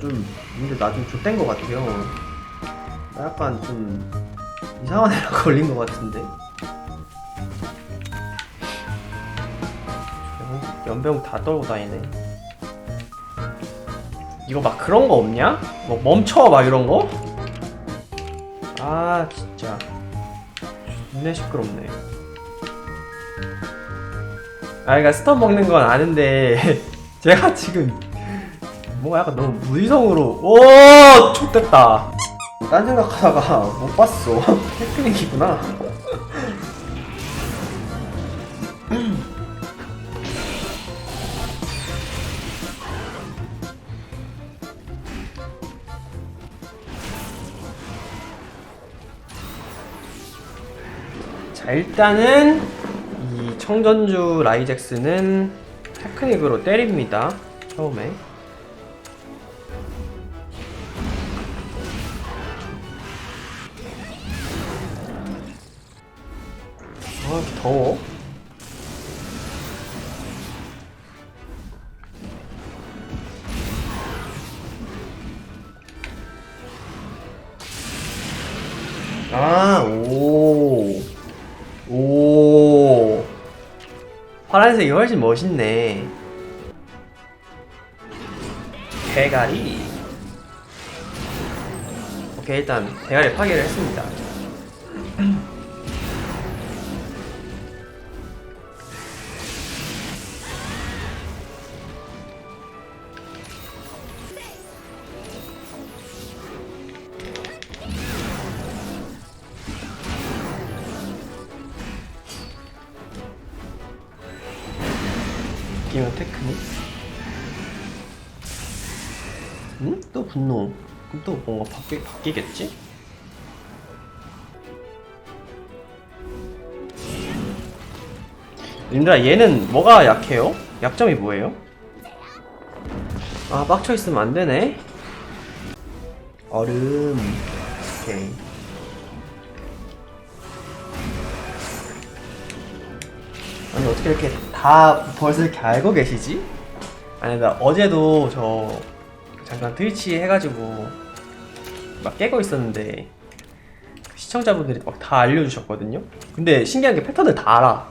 좀 근데 나 좀 좆된 것 같아요. 나 약간 좀 이상한 애랑 걸린 것 같은데. 연- 연병 다 떨고 다니네. 이거 막 그런 거 없냐? 뭐 멈춰 막 이런 거? 아 진짜 존나 시끄럽네. 아 그러니까 스턴 먹는 건 아는데 제가 지금 뭔가 약간 너무 무의성으로 오 촉됐다. 딴 생각하다가 못 봤어. 테크닉이구나. 자 일단은 이 청전주 라이젝스는 테크닉으로 때립니다 처음에 아 더워 아, 오. 오. 파란색이 훨씬 멋있네. 대가리. 오케이, 일단 대가리 파괴를 했습니다. 기면 테크닉? 응? 또 분노. 그럼 또 뭔가 바뀌, 바뀌겠지? 님들아 얘는 뭐가 약해요? 약점이 뭐예요? 아 빡쳐 있으면 안 되네. 얼음. 오케이. 아니 어떻게 이렇게 다 벌써 이렇게 알고 계시지? 아니 나 어제도 저 잠깐 트위치 해가지고 막 깨고 있었는데 시청자분들이 막 다 알려주셨거든요. 근데 신기한 게 패턴을 다 알아.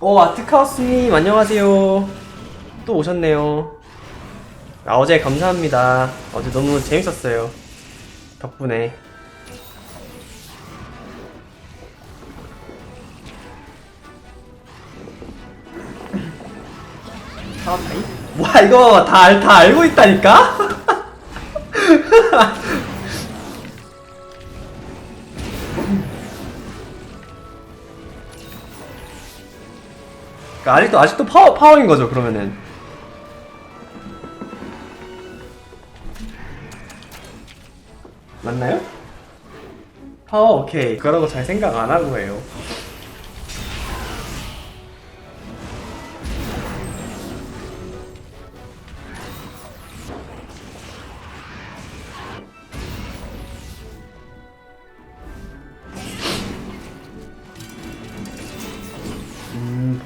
오 아트카우스님 안녕하세요. 또 오셨네요. 아, 어제 감사합니다. 어제 너무 재밌었어요. 덕분에. 사업다이? 뭐야 이거 다, 알- 다 알고 있다니까? 그러니까 아직도 아직도 파워 파워인 거죠 그러면은 맞나요? 파워 오케이 그러고 잘 생각 안 하고 해요.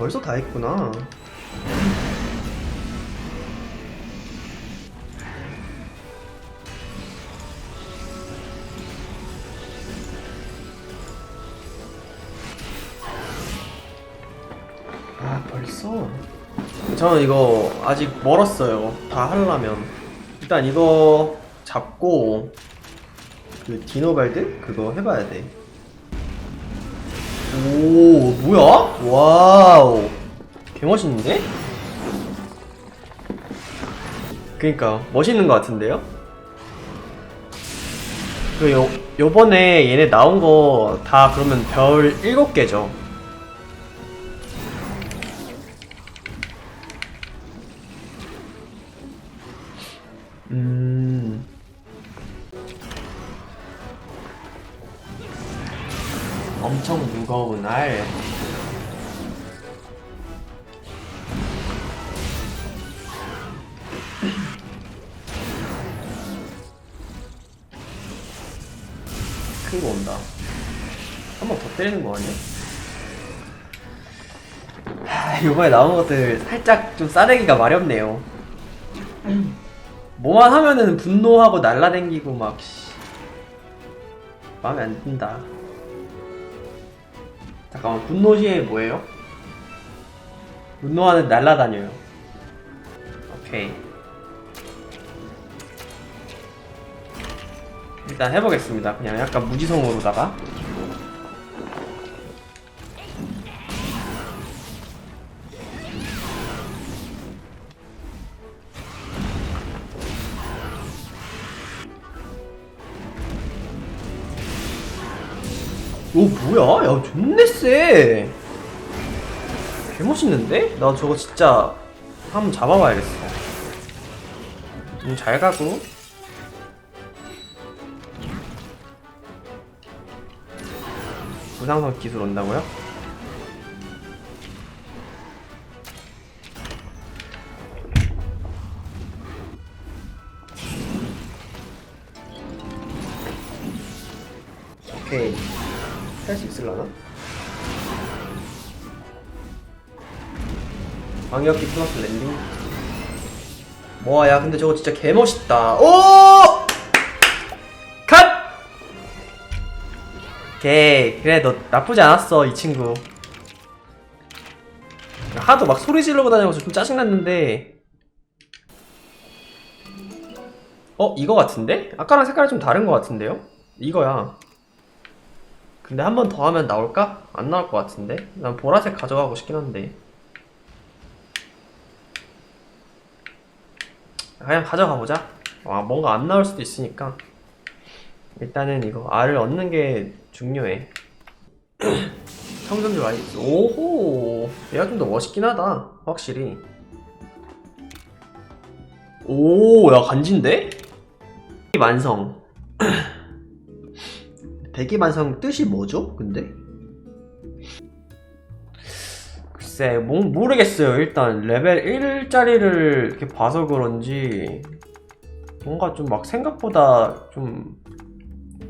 벌써 다 했구나. 아, 벌써? 저는 이거 아직 멀었어요. 다 하려면. 일단 이거 잡고, 그 디노발드? 그거 해봐야 돼. 오 뭐야? 와우 개멋있는데? 그니까 멋있는 것 같은데요? 그 요, 요번에 얘네 나온 거 다 그러면 별 7개죠 음... 엄청 무거운 알. 큰 거 온다. 한 번 더 때리는 거 아니야? 하, 아, 이번에 나온 것들 살짝 좀 싸대기가 마렵네요. 뭐만 하면은 분노하고 날라댕기고 막 씨. 마음에 안 든다. 잠깐만 분노 시에 뭐예요? 분노하는 날라다녀요. 오케이. 일단 해보겠습니다. 그냥 약간 무지성으로다가. 뭐야? 야 존내 세. 개멋있는데? 나 저거 진짜 한번 잡아봐야겠어. 음, 잘 가고. 부상선 기술 온다고요? 오케이. 할 수 있을라나? 방역기 플러스 랜딩. 뭐야, 근데 저거 진짜 개멋있다. 오! 컷! 오케이. 그래, 너 나쁘지 않았어, 이 친구. 하도 막 소리 지르고 다녀서 좀 짜증났는데. 어, 이거 같은데? 아까랑 색깔이 좀 다른 것 같은데요? 이거야. 근데 한 번 더 하면 나올까? 안 나올 것 같은데? 난 보라색 가져가고 싶긴 한데. 그냥 가져가 보자. 아, 뭔가 안 나올 수도 있으니까. 일단은 이거 알을 얻는 게 중요해. 청전주 라이스. 오호. 얘가 좀 더 멋있긴 하다. 확실히. 오, 야, 간지인데? 만성. 대기만성 뜻이 뭐죠? 근데? 글쎄, 뭐, 모르겠어요. 일단 레벨 1짜리를 이렇게 봐서 그런지 뭔가 좀 막 생각보다 좀,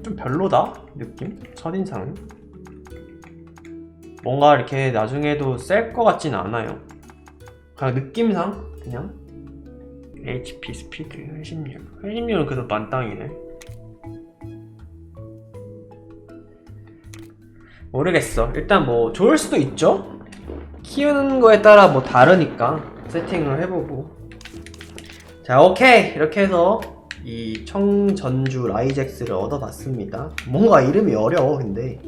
좀 별로다? 느낌? 첫인상은? 뭔가 이렇게 나중에도 셀 것 같진 않아요. 그냥 느낌상? 그냥? HP 스피드 회심률. 회심률은 그래도 만땅이네. 모르겠어. 일단 뭐 좋을 수도 있죠. 키우는 거에 따라 뭐 다르니까 세팅을 해보고. 자, 오케이 이렇게 해서 이 청전주 라이젝스를 얻어봤습니다. 뭔가 이름이 어려워 근데